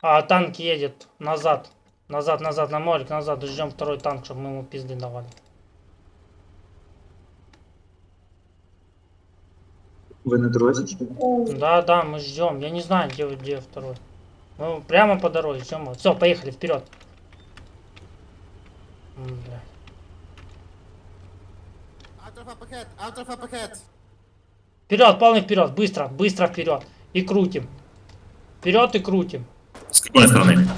А, танк едет назад. Назад, назад, на морик, назад. Ждем второй танк, чтобы мы ему пизды давали. Ви на дорозі? чи? Да, да, мы ждем. Я не знаю, где, где второй. Мы прямо по дороге, ждем. Все, поехали, вперед. Out of a packet, out of a packet. Вперед, полный вперед, быстро, быстро вперед. И крутим. Вперед и крутим. С какой стороны?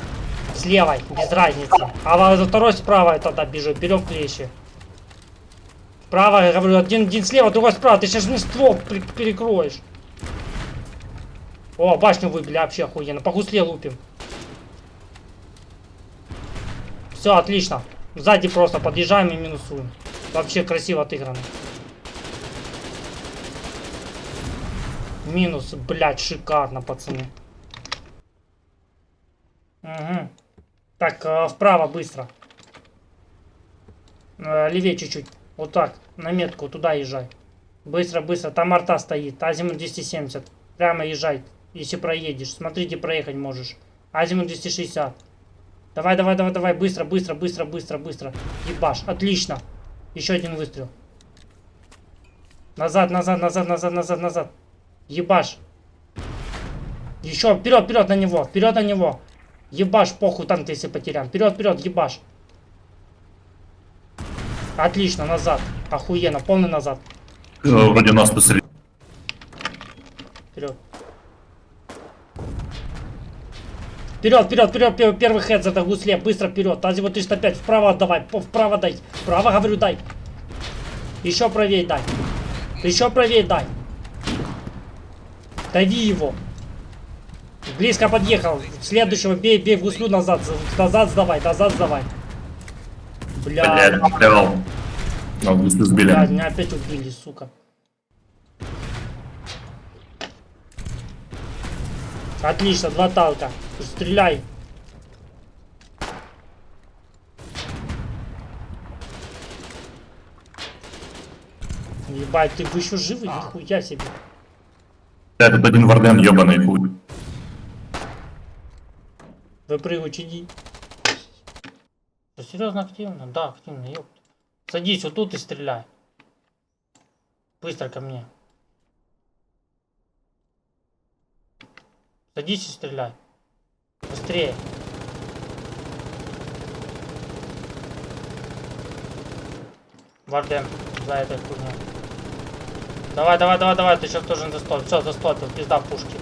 С левой, без разницы. А за второй справа тогда бежит, берем клещи. Справа, я говорю, один, один слева, другой справа. Ты сейчас мне ствол перекроешь. О, башню выбили, вообще охуенно. По гусле лупим. Все, отлично. Сзади просто подъезжаем и минусуем. Вообще красиво отыграно. Минус, блядь, шикарно, пацаны. Угу. Так, э, вправо быстро. Э, левее чуть-чуть. Вот так. На метку туда езжай. Быстро, быстро. Там арта стоит. Азимут 270. Прямо езжай. Если проедешь. Смотрите, проехать можешь. Азимут 260. Давай, давай, давай, давай. Быстро, быстро, быстро, быстро, быстро. Ебаш. Отлично. Еще один выстрел. Назад, назад, назад, назад, назад, назад. Ебаш. Еще вперед, вперед на него. Вперед на него. Ебаш, похуй танк, если потерян. Вперед, вперед, ебаш. Отлично, назад. Охуенно, полный назад. Э, Вроде нас посреди. Вперед. Вперед, вперед, вперед, пер- первый хед за гусле, быстро вперед. Тази вот 305, вправо отдавай, вправо дай. Вправо, говорю, дай. Еще правее дай. Еще правее дай. Дави его. Близко подъехал. Следующего бей, бей в гуслю назад. Назад сдавай, назад сдавай. Бля, Блядь, густо сбили. Блядь, меня опять убили, сука. Отлично, два танка. Стреляй. Ебать, ты вы еще живы? Нихуя себе. Тут один варден ебаный хуй. Выпрыгивай, иди. Что, серьезно активно? Да, активно, ёпт. Садись вот тут и стреляй. Быстро ко мне. Садись и стреляй. Быстрее. Варден, за этой хуйней. Давай, давай, давай, давай, ты сейчас должен застопить. Все, застопил, пизда в пушки.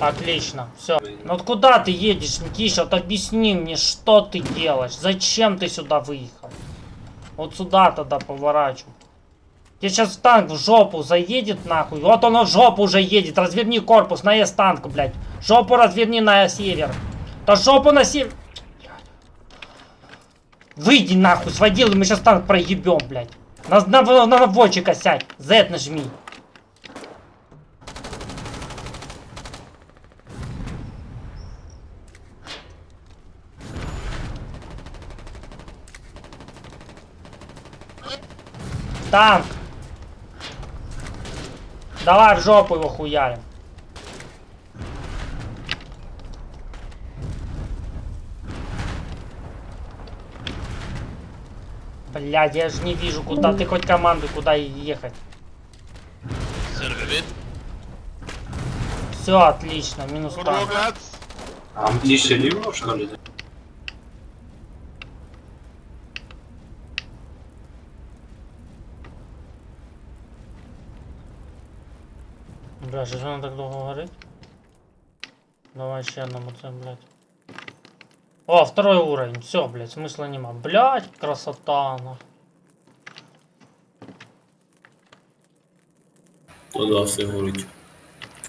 Отлично, все. Ну вот куда ты едешь, Никиша? Вот объясни мне, что ты делаешь? Зачем ты сюда выехал? Вот сюда тогда поворачивай. Тебе сейчас танк в жопу заедет нахуй. Вот он в жопу уже едет. Разверни корпус на С танк, блядь. Жопу разверни на север. Да жопу на север. Выйди нахуй с водилы, мы сейчас танк проебем, блядь. На, на, на наводчика сядь. Z нажми. Танк. Давай в жопу его хуярим. Блядь, я же не вижу, куда ты хоть команду, куда ехать. Все, отлично, минус танк. А мені ще рівно, що ли? Бля, ж воно так довго горить? Давай ще одному блядь. О, второй уровень. Все, блядь, смысла нема. Блядь, красота, нахуй. То да, все горить.